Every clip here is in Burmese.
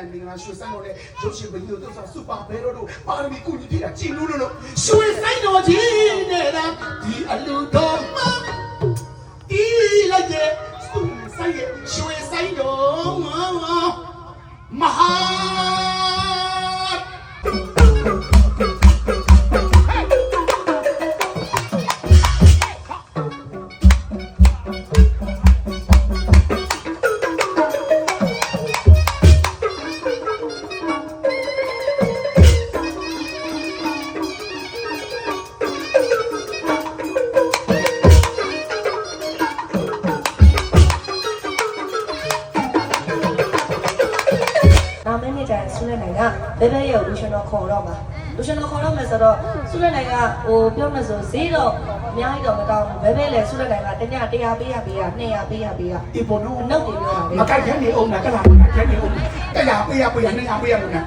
စုလနဲ့မင်္ဂလာရွှေဆိုင်တော်နဲ့ရုပ်ရှင်ဘီယိုတို့ဆိုစူပါဘဲတို့ပါရမီကုညီပြည်တာကြည်လို့လို့ရွှေဆိုင်တော်ကြီးနေတာဒီအလူတော်မှာဒီလိုက်ရဲ့စုဆိုင်ရဲ့ရွှေဆိုင်တော်မှာမဟာ နောက်မင်းနေ့ကျရင်ဆုလက်နိုင်ကဘဲဘဲရဲ့လူရှင်တော်ခေါ်တော့မှာလူရှင်တော်ခေါ်တော့မယ်ဆိုတော့ဆုလက်နိုင်ကဟိုပြောမယ်ဆိုဈေးတော့အများကြီးတော့မကောင်းဘူးဘဲဘဲလည်းဆုလက်နိုင်ကတည100ပေးရပေးရ200ပေးရပေးရဒီပေါ်တော့အနှုတ်တွေပြောတာလေမကိုက်ခဲနေအောင်လားကလာမကိုက်ခဲနေအောင်တရားပေးရပေးရနေရပေးရလို့ငါ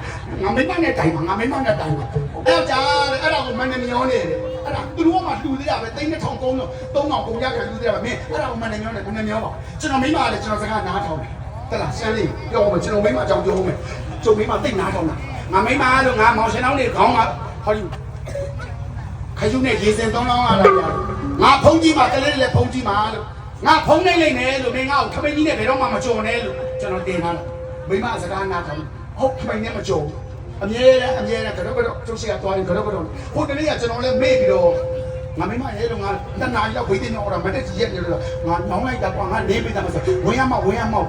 မင်းမနဲ့တိုင်ပါငါမင်းမနဲ့တိုင်ပါအဲ့ကြာအဲ့ဒါကိုမနေမျောနေတယ်အဲ့ဒါသူတို့ကမှလှူသေးရပဲသိန်းတစ်ထောင်ကုန်တော့3000ကုန်ရခံလှူသေးရပဲမင်းအဲ့ဒါကိုမနေမျောနေမနေမျောပါကျွန်တော်မိမလည်းကျွန်တော်စကားနားထောင်တယ် တလားရှမ်းလေးပြောအောင်ကျွန်တော်မိမအကြောင်းပြောမယ်ကျုံမိမသိနားထောင်တာငါမိမလို့ငါမောင်ရှင်တော်လေးခေါင်းကဟောဒီခရုနဲ့ရေစင်သုံးလောင်းလာတာပြငါဖုန်းကြီးမှာတလေးလေးဖုန်းကြီးမှာလို့ငါဖုန်းနေလိုက်မယ်လို့မင်းငါ့ကိုခမင်းကြီးနဲ့ဘယ်တော့မှမကြုံနဲ့လို့ကျွန်တော်တင်ထားတာမိမစကားနားထောင်ဟုတ်ခမင်းနဲ့မကြုံအမြဲတမ်းအမြဲတမ်းကတော့ကတော့ကျုပ်ရှိကသွားရင်ကတော့ကတော့ဟိုတနေ့ကကျွန်တော်လည်းမေ့ပြီးတော့ငါမိမရဲ့တော့ငါနှစ်နာရီလောက်ဝေးတင်တော့မတက်ကြီးရက်နေလို့ငါနောင်းလိုက်တာကွာငါနေပေးတာမဆိုဝင်ရမဝင်ရမောက်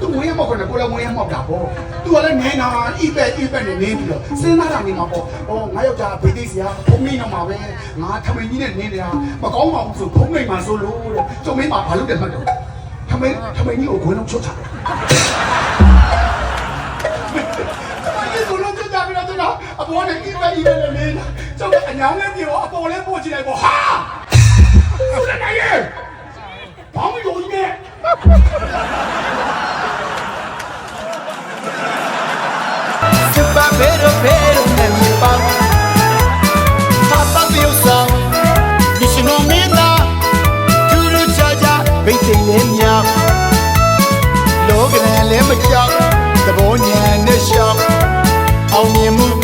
သူဝင်ရမောက်ကနေကိုလည်းဝင်ရမောက်တာပေါ့သူကလည်းနေနာအိပဲအိပဲနေနေပြီးတော့စဉ်းစားတာနေမှာပေါ့ဟောငါယောက်ျားဘေးသေးစရာဘုံနေတော့မှာပဲငါထမင်းကြီးနဲ့နေနေတာမကောင်းပါဘူးဆိုဘုံနေမှာဆိုလို့တဲ့ကျုံမင်းမှာဘာလုပ်တယ်မှတ်တယ်ထမင်းထမင်းကြီးကိုခွင်းလုံးချွတ်ချတယ်ဘာကြီးကိုလုံးချွတ်ချပြီးတော့ကျွန်တော်အပေါ်နဲ့အိပဲအိပဲနဲ့နေတာကျုံအညောင်းလေးပြေတော့အပေါ်လေးပို့ချလိုက်ပေါ့ဟာဆက်နေရဲ့ဘာမှမလုပ်နဲ့ လောကနဲ့လည်းမကြောက်သဘောဉာဏ်နဲ့ရှောက်အောင်မြင်မှု